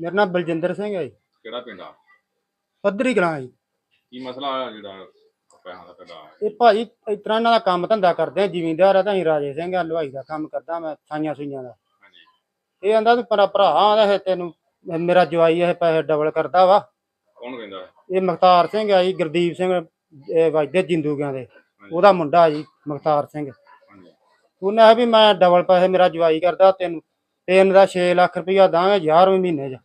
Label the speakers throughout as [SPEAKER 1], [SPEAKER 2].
[SPEAKER 1] ਮੇਰਾ ਨਾਮ ਬਲਜਿੰਦਰ ਸਿੰਘ ਹੈ ਜੀ।
[SPEAKER 2] ਕਿਹੜਾ ਪਿੰਡ ਆ?
[SPEAKER 1] ਪੱਧਰੀ ਕਲਾਂ ਜੀ।
[SPEAKER 2] ਕੀ ਮਸਲਾ ਆ ਜਿਹੜਾ ਪੈਸਾ ਦਾ ਤੁਹਾਡਾ?
[SPEAKER 1] ਇਹ ਭਾਜੀ ਇਸ ਤਰ੍ਹਾਂ ਇਹਨਾਂ ਦਾ ਕੰਮ ਧੰਦਾ ਕਰਦੇ ਆ ਜ਼ਿਮੀਂਦਾਰ ਆ ਤਾਂ ਅਸੀਂ ਰਾਜੇ ਸਿੰਘ ਆ ਹਲਵਾਈ ਦਾ ਕੰਮ ਕਰਦਾ ਮੈਂ ਸਾਈਆਂ ਸੁਈਆਂ ਦਾ।
[SPEAKER 2] ਹਾਂਜੀ।
[SPEAKER 1] ਇਹ ਆਂਦਾ ਤੂੰ ਮੇਰਾ ਭਰਾ ਆਂਦਾ ਇਹ ਤੈਨੂੰ ਮੇਰਾ ਜਵਾਈ ਇਹ ਪੈਸੇ ਡਬਲ ਕਰਦਾ ਵਾ।
[SPEAKER 2] ਕੌਣ ਕਹਿੰਦਾ? ਹੈ?
[SPEAKER 1] ਇਹ ਮੁਖਤਾਰ ਸਿੰਘ ਆ ਜੀ ਗੁਰਦੀਪ ਸਿੰਘ ਇਹ ਵਜਦੇ ਜਿੰਦੂਗਿਆਂ ਦੇ। ਉਹਦਾ ਮੁੰਡਾ ਜੀ ਮੁਖਤਾਰ ਸਿੰਘ।
[SPEAKER 2] ਹਾਂਜੀ।
[SPEAKER 1] ਉਹਨੇ ਆ ਵੀ ਮੈਂ ਡਬਲ ਪੈਸੇ ਮੇਰਾ ਜਵਾਈ ਕਰਦਾ ਤੈਨੂੰ ਤਿੰਨ ਦਾ 6 ਲੱਖ ਰੁਪਇਆ ਦਾਂਗੇ 11ਵੇਂ ਮਹੀਨੇ 'ਚ।